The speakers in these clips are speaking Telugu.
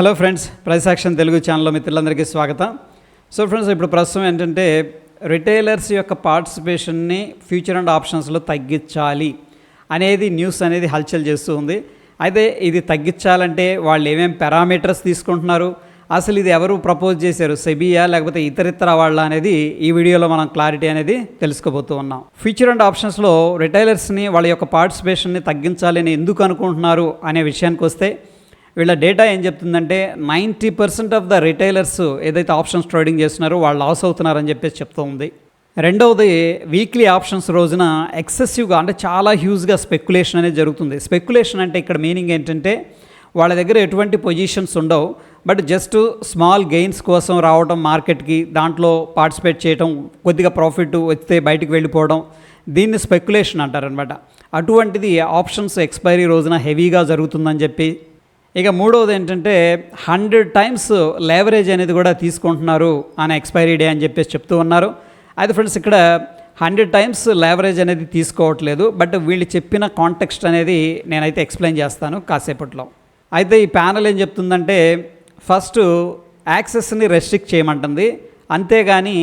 హలో ఫ్రెండ్స్ ప్రైస్ తెలుగు ఛానల్లో మిత్రులందరికీ స్వాగతం. సో ఫ్రెండ్స్ ఇప్పుడు ప్రస్తుతం ఏంటంటే రిటైలర్స్ యొక్క పార్టిసిపేషన్ని ఫ్యూచర్ అండ్ ఆప్షన్స్లో తగ్గించాలి అనేది న్యూస్ అనేది హల్చల్ చేస్తూ ఉంది. అయితే ఇది తగ్గించాలంటే వాళ్ళు ఏమేమి పారామీటర్స్ తీసుకుంటున్నారు? అసలు ఇది ఎవరు ప్రపోజ్ చేశారు? సెబియా లేకపోతే ఇతరితర వాళ్ళ అనేది ఈ వీడియోలో మనం క్లారిటీ అనేది తెలుసుకోబోతూ ఉన్నాం. ఫ్యూచర్ అండ్ ఆప్షన్స్లో రిటైలర్స్ని వాళ్ళ యొక్క పార్టిసిపేషన్ని తగ్గించాలని ఎందుకు అనుకుంటున్నారు అనే విషయానికి వస్తే వీళ్ళ డేటా ఏం చెప్తుందంటే ninety percent of the retailers ఏదైతే ఆప్షన్స్ ట్రేడింగ్ చేస్తున్నారో వాళ్ళు లాస్ అవుతున్నారని చెప్పేసి చెప్తూ ఉంది. రెండవది వీక్లీ ఆప్షన్స్ రోజున ఎక్సెసివ్గా అంటే చాలా హ్యూజ్గా స్పెక్యులేషన్ అనేది జరుగుతుంది. స్పెక్యులేషన్ అంటే ఇక్కడ మీనింగ్ ఏంటంటే వాళ్ళ దగ్గర ఎటువంటి పొజిషన్స్ ఉండవు. బట్ జస్ట్ స్మాల్ గెయిన్స్ కోసం రావడం మార్కెట్కి దాంట్లో పార్టిసిపేట్ చేయడం కొద్దిగా ప్రాఫిట్ వస్తే బయటికి వెళ్ళిపోవడం దీన్ని స్పెక్యులేషన్ అంటారనమాట అటువంటిది ఆప్షన్స్ ఎక్స్పైరీ రోజున హెవీగా జరుగుతుందని చెప్పి ఇక మూడవది ఏంటంటే హండ్రెడ్ టైమ్స్ లేవరేజ్ అనేది కూడా తీసుకుంటున్నారు అనే ఎక్స్పైరీ డే అని చెప్పేసి చెప్తూ ఉన్నారు. అయితే ఫ్రెండ్స్ ఇక్కడ హండ్రెడ్ టైమ్స్ లేవరేజ్ అనేది తీసుకోవట్లేదు బట్ వీళ్ళు చెప్పిన కాంటెక్స్ట్ అనేది నేనైతే ఎక్స్ప్లెయిన్ చేస్తాను కాసేపట్లో. అయితే ఈ ప్యానల్ ఏం చెప్తుందంటే ఫస్ట్ యాక్సెస్ని రెస్ట్రిక్ట్ చేయమంటుంది అంతేగాని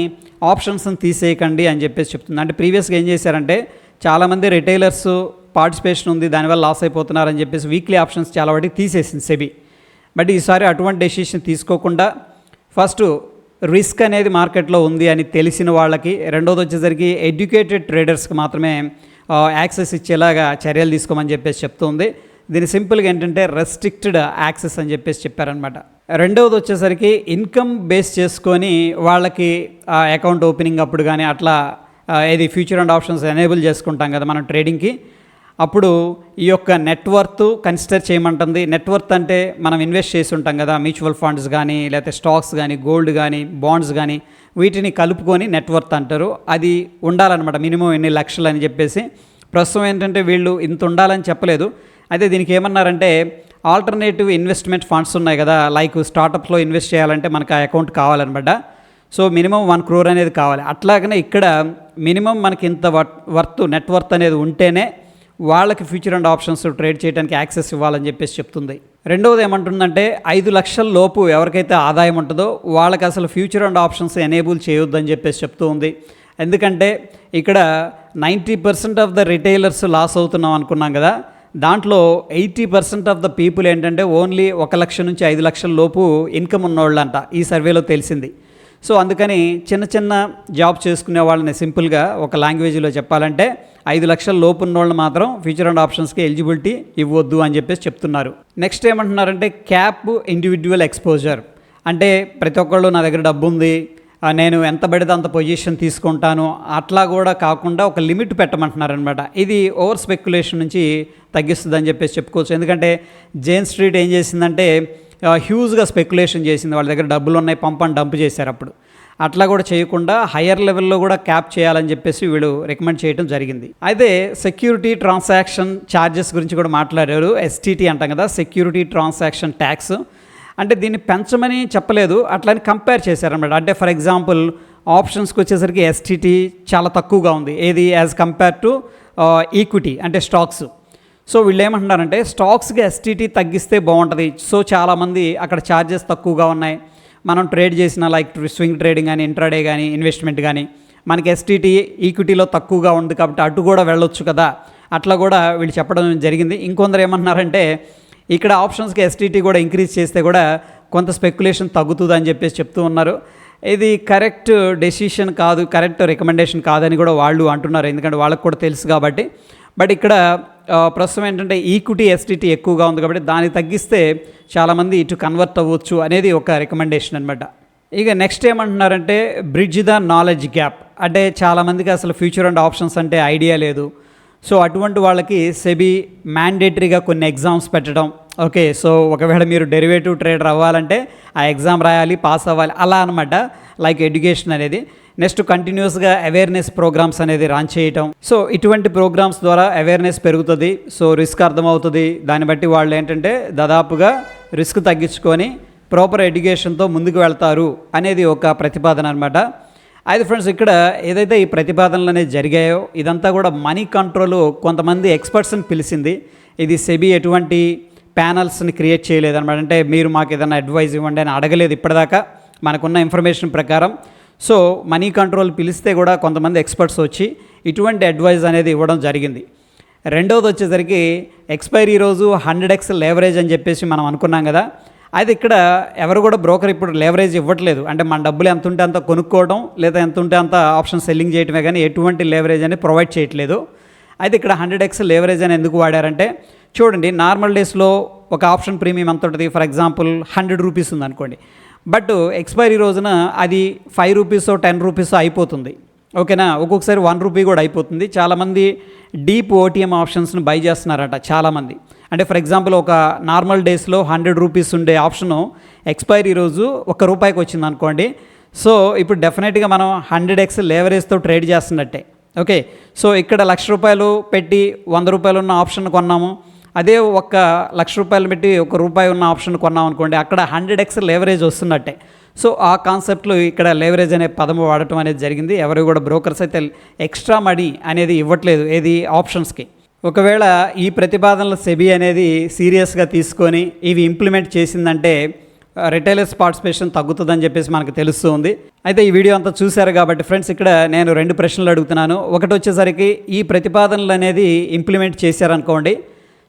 ఆప్షన్స్ని తీసేయకండి అని చెప్పేసి చెప్తుంది. అంటే ప్రీవియస్గా ఏం చేశారంటే చాలామంది రిటైలర్స్ పార్టిసిపేషన్ ఉంది దానివల్ల లాస్ అయిపోతున్నారని చెప్పేసి వీక్లీ ఆప్షన్స్ చాలా వాటికి తీసేసింది సెబీ. బట్ ఈసారి అటువంటి డెసిషన్ తీసుకోకుండా ఫస్ట్ రిస్క్ అనేది మార్కెట్లో ఉంది అని తెలిసిన వాళ్ళకి రెండోది వచ్చేసరికి ఎడ్యుకేటెడ్ ట్రేడర్స్కి మాత్రమే యాక్సెస్ ఇచ్చేలాగా చర్యలు తీసుకోమని చెప్పేసి చెప్తుంది. దీని సింపుల్గా ఏంటంటే రెస్ట్రిక్టెడ్ యాక్సెస్ అని చెప్పేసి చెప్పారనమాట రెండవది వచ్చేసరికి ఇన్కమ్ బేస్ చేసుకొని వాళ్ళకి అకౌంట్ ఓపెనింగ్ అప్పుడు కానీ అట్లా ఏది ఫ్యూచర్ అండ్ ఆప్షన్స్ ఎనేబుల్ చేసుకుంటాం కదా మనం ట్రేడింగ్కి అప్పుడు ఈ యొక్క నెట్వర్త్ కన్సిడర్ చేయమంటుంది. నెట్వర్త్ అంటే మనం ఇన్వెస్ట్ చేసి ఉంటాం కదా మ్యూచువల్ ఫండ్స్ కానీ లేకపోతే స్టాక్స్ కానీ గోల్డ్ కానీ బాండ్స్ కానీ వీటిని కలుపుకొని నెట్వర్త్ అంటారు. అది ఉండాలన్నమాట మినిమం ఎన్ని లక్షలు అని చెప్పేసి. ప్రస్తుతం ఏంటంటే వీళ్ళు ఇంత ఉండాలని చెప్పలేదు. అయితే దీనికి ఏమన్నారంటే ఆల్టర్నేటివ్ ఇన్వెస్ట్మెంట్ ఫండ్స్ ఉన్నాయి కదా లైక్ స్టార్టప్లో ఇన్వెస్ట్ చేయాలంటే మనకు ఆ అకౌంట్ కావాలన్నమాట. సో మినిమం వన్ క్రోర్ అనేది కావాలి. అట్లాగనే ఇక్కడ మినిమం మనకి ఇంత వర్త్ నెట్వర్త్ అనేది ఉంటేనే వాళ్ళకి ఫ్యూచర్ అండ్ ఆప్షన్స్ ట్రేడ్ చేయడానికి యాక్సెస్ ఇవ్వాలని చెప్పేసి చెప్తుంది. రెండవది ఏమంటుందంటే ఐదు లక్షల లోపు ఎవరికైతే ఆదాయం ఉంటుందో వాళ్ళకి అసలు ఫ్యూచర్ అండ్ ఆప్షన్స్ ఎనేబుల్ చేయొద్దని చెప్పేసి చెప్తూ ఉంది. ఎందుకంటే ఇక్కడ ninety percent of the retailers loss అవుతున్నాం అనుకున్నాం కదా దాంట్లో eighty percent of the people ఏంటంటే ఓన్లీ ఒక లక్ష నుంచి ఐదు లక్షల లోపు ఇన్కమ్ ఉన్నోళ్ళంట. ఈ సర్వేలో తెలిసింది. సో అందుకని చిన్న చిన్న జాబ్ చేసుకునే వాళ్ళని సింపుల్గా ఒక లాంగ్వేజ్లో చెప్పాలంటే ఐదు లక్షల లోపు ఉన్నోళ్ళు మాత్రం ఫ్యూచర్ అండ్ ఆప్షన్స్కి ఎలిజిబిలిటీ ఇవ్వద్దు అని చెప్పేసి చెప్తున్నారు. నెక్స్ట్ ఏమంటున్నారంటే క్యాప్ ఇండివిజువల్ ఎక్స్పోజర్. అంటే ప్రతి ఒక్కళ్ళు నా దగ్గర డబ్బు ఉంది నేను ఎంత పడితే అంత పొజిషన్ తీసుకుంటాను అట్లా కూడా కాకుండా ఒక లిమిట్ పెట్టమంటున్నారనమాట. ఇది ఓవర్ స్పెక్యులేషన్ నుంచి తగ్గిస్తుందని చెప్పేసి చెప్పుకోవచ్చు. ఎందుకంటే జేన్ స్ట్రీట్ ఏం చేసిందంటే హ్యూజ్గా స్పెక్యులేషన్ చేసింది. వాళ్ళ దగ్గర డబ్బులు ఉన్నాయి పంపని డంప్ చేశారు అప్పుడు. అట్లా కూడా చేయకుండా హయ్యర్ లెవెల్లో కూడా క్యాప్ చేయాలని చెప్పేసి వీళ్ళు రికమెండ్ చేయడం జరిగింది. అయితే సెక్యూరిటీ ట్రాన్సాక్షన్ ఛార్జెస్ గురించి కూడా మాట్లాడారు ఎస్టీటీ అంటాం కదా సెక్యూరిటీ ట్రాన్సాక్షన్ ట్యాక్స్ అంటే దీన్ని పెంచమని చెప్పలేదు అట్లని కంపేర్ చేశారనమాట అంటే ఫర్ ఎగ్జాంపుల్ ఆప్షన్స్కి వచ్చేసరికి ఎస్టీటీ చాలా తక్కువగా ఉంది. ఏది యాజ్ కంపేర్ టు ఈక్విటీ అంటే స్టాక్స్ సో వీళ్ళు ఏమంటున్నారంటే స్టాక్స్కి ఎస్టీటీ తగ్గిస్తే బాగుంటుంది. సో చాలామంది అక్కడ ఛార్జెస్ తక్కువగా ఉన్నాయి. మనం ట్రేడ్ చేసిన లైక్ స్వింగ్ ట్రేడింగ్ కానీ ఇంట్రాడే కానీ ఇన్వెస్ట్మెంట్ కానీ మనకి ఎస్టీటీ ఈక్విటీలో తక్కువగా ఉంది కాబట్టి అటు కూడా వెళ్ళొచ్చు కదా. అట్లా కూడా వీళ్ళు చెప్పడం జరిగింది. ఇంకొందరు ఏమంటున్నారంటే ఇక్కడ ఆప్షన్స్కి ఎస్టీటీ కూడా ఇంక్రీజ్ చేస్తే కూడా కొంత స్పెక్యులేషన్ తగ్గుతుంది అని చెప్పేసి చెప్తూ ఉన్నారు. ఇది కరెక్ట్ డెసిషన్ కాదు కరెక్ట్ రికమెండేషన్ కాదని కూడా వాళ్ళు అంటున్నారు. ఎందుకంటే వాళ్ళకి కూడా తెలుసు కాబట్టి. బట్ ఇక్కడ ప్రస్తుతం ఏంటంటే ఈక్విటీ ఎస్టీటీ ఎక్కువగా ఉంది కాబట్టి దాన్ని తగ్గిస్తే చాలామంది ఇటు కన్వర్ట్ అవ్వచ్చు అనేది ఒక రికమెండేషన్ అనమాట ఇక నెక్స్ట్ ఏమంటున్నారంటే బ్రిడ్జ్ ద నాలెడ్జ్ గ్యాప్ అంటే చాలామందికి అసలు ఫ్యూచర్ అండ్ ఆప్షన్స్ అంటే ఐడియా లేదు. సో అటువంటి వాళ్ళకి సెబీ మ్యాండేటరీగా కొన్ని ఎగ్జామ్స్ పెట్టడం. ఓకే సో ఒకవేళ మీరు డెరివేటివ్ ట్రేడర్ అవ్వాలంటే ఆ ఎగ్జామ్ రాయాలి పాస్ అవ్వాలి అలా అనమాట లైక్ ఎడ్యుకేషన్ అనేది. నెక్స్ట్ కంటిన్యూస్గా అవేర్నెస్ ప్రోగ్రామ్స్ అనేది రన్ చేయటం. సో ఇటువంటి ప్రోగ్రామ్స్ ద్వారా అవేర్నెస్ పెరుగుతుంది. సో రిస్క్ అర్థమవుతుంది. దాన్ని బట్టి వాళ్ళు ఏంటంటే దాదాపుగా రిస్క్ తగ్గించుకొని ప్రాపర్ ఎడ్యుకేషన్తో ముందుకు వెళ్తారు అనేది ఒక ప్రతిపాదన అనమాట అయితే ఫ్రెండ్స్ ఇక్కడ ఏదైతే ఈ ప్రతిపాదనలు అనేది జరిగాయో ఇదంతా కూడా మనీ కంట్రోల్ కొంతమంది ఎక్స్పర్ట్స్ని పిలిచింది. ఇది సెబీ ఎటువంటి ప్యానల్స్ని క్రియేట్ చేయలేదు అనమాట అంటే మీరు మాకు ఏదైనా అడ్వైజ్ ఇవ్వండి అని అడగలేదు ఇప్పటిదాకా. మనకున్న ఇన్ఫర్మేషన్ ప్రకారం. సో మనీ కంట్రోల్ పిలిస్తే కూడా కొంతమంది ఎక్స్పర్ట్స్ వచ్చి ఇటువంటి అడ్వైజ్ అనేది ఇవ్వడం జరిగింది. రెండవది వచ్చేసరికి ఎక్స్పైరీ రోజు హండ్రెడ్ ఎక్స్ లేవరేజ్ అని చెప్పేసి మనం అనుకున్నాం కదా. అయితే ఇక్కడ ఎవరు కూడా బ్రోకర్ ఇప్పుడు లేవరేజ్ ఇవ్వట్లేదు. అంటే మన డబ్బులు ఎంత ఉంటే అంత కొనుక్కోవడం లేదా ఎంత ఉంటే అంత ఆప్షన్ సెల్లింగ్ చేయటమే కానీ ఎటువంటి లేవరేజ్ అనేది ప్రొవైడ్ చేయట్లేదు. అయితే ఇక్కడ హండ్రెడ్ ఎక్స్ లేవరేజ్ అని ఎందుకు వాడారంటే చూడండి నార్మల్ డేస్లో ఒక ఆప్షన్ ప్రీమియం ఎంత ఉంటుంది? ఫర్ ఎగ్జాంపుల్ హండ్రెడ్ రూపీస్ ఉంది అనుకోండి బట్ ఎక్స్పైరీ రోజున అది ఫైవ్ రూపీస్ టెన్ రూపీస్ అయిపోతుంది. ఓకేనా? ఒక్కొక్కసారి వన్ రూపీ కూడా అయిపోతుంది. చాలామంది డీప్ ఓటీఎం ఆప్షన్స్ని బై చేస్తున్నారట చాలామంది. అంటే ఫర్ ఎగ్జాంపుల్ ఒక నార్మల్ డేస్లో హండ్రెడ్ రూపీస్ ఉండే ఆప్షను ఎక్స్పైరీ రోజు ఒక రూపాయికి వచ్చింది అనుకోండి. సో ఇప్పుడు డెఫినెట్గా మనం హండ్రెడ్ ఎక్స్ లేవరేజ్తో ట్రేడ్ చేస్తున్నట్టే. ఓకే సో ఇక్కడ లక్ష రూపాయలు పెట్టి వంద రూపాయలు ఉన్న ఆప్షన్ కొన్నాము. అదే ఒక లక్ష రూపాయలు పెట్టి ఒక రూపాయి ఉన్న ఆప్షన్ కొన్నాం అనుకోండి అక్కడ హండ్రెడ్ ఎక్స్ లేవరేజ్ వస్తున్నట్టే. సో ఆ కాన్సెప్ట్లో ఇక్కడ లేవరేజ్ అనే పదము వాడటం అనేది జరిగింది. ఎవరు కూడా బ్రోకర్స్ అయితే ఎక్స్ట్రా మనీ అనేది ఇవ్వట్లేదు ఏది ఆప్షన్స్కి ఒకవేళ ఈ ప్రతిపాదనలు సెబీ అనేది సీరియస్గా తీసుకొని ఇవి ఇంప్లిమెంట్ చేసిందంటే రిటైలర్స్ పార్టిసిపేషన్ తగ్గుతుందని చెప్పేసి మనకు తెలుస్తుంది అయితే ఈ వీడియో అంతా చూశారు కాబట్టి ఫ్రెండ్స్ ఇక్కడ నేను రెండు ప్రశ్నలు అడుగుతున్నాను. ఒకటి వచ్చేసరికి ఈ ప్రతిపాదనలు అనేది ఇంప్లిమెంట్ చేశారనుకోండి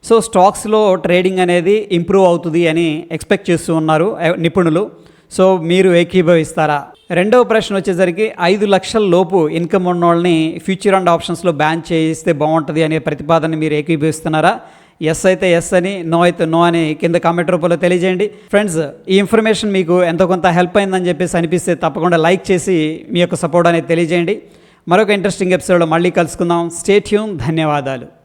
సో స్టాక్స్లో ట్రేడింగ్ అనేది ఇంప్రూవ్ అవుతుంది అని ఎక్స్పెక్ట్ చేస్తూ ఉన్నారు నిపుణులు. సో మీరు ఏకీభవిస్తారా? రెండవ ప్రశ్న వచ్చేసరికి ఐదు లక్షల లోపు ఇన్కమ్ ఉన్న వాళ్ళని ఫ్యూచర్ అండ్ ఆప్షన్స్లో బ్యాన్ చేయిస్తే బాగుంటుంది అనే ప్రతిపాదన మీరు ఏకీభవిస్తున్నారా? ఎస్ అయితే ఎస్ అని నో అయితే నో అని కింద కామెంట్ రూపంలో తెలియజేయండి. ఫ్రెండ్స్ ఈ ఇన్ఫర్మేషన్ మీకు ఎంతో కొంత హెల్ప్ అయిందని చెప్పేసి అనిపిస్తే తప్పకుండా లైక్ చేసి మీ యొక్క సపోర్ట్ అనేది తెలియజేయండి. మరొక ఇంట్రెస్టింగ్ ఎపిసోడ్లో మళ్ళీ కలుసుకుందాం. స్టేట్యూన్ ధన్యవాదాలు.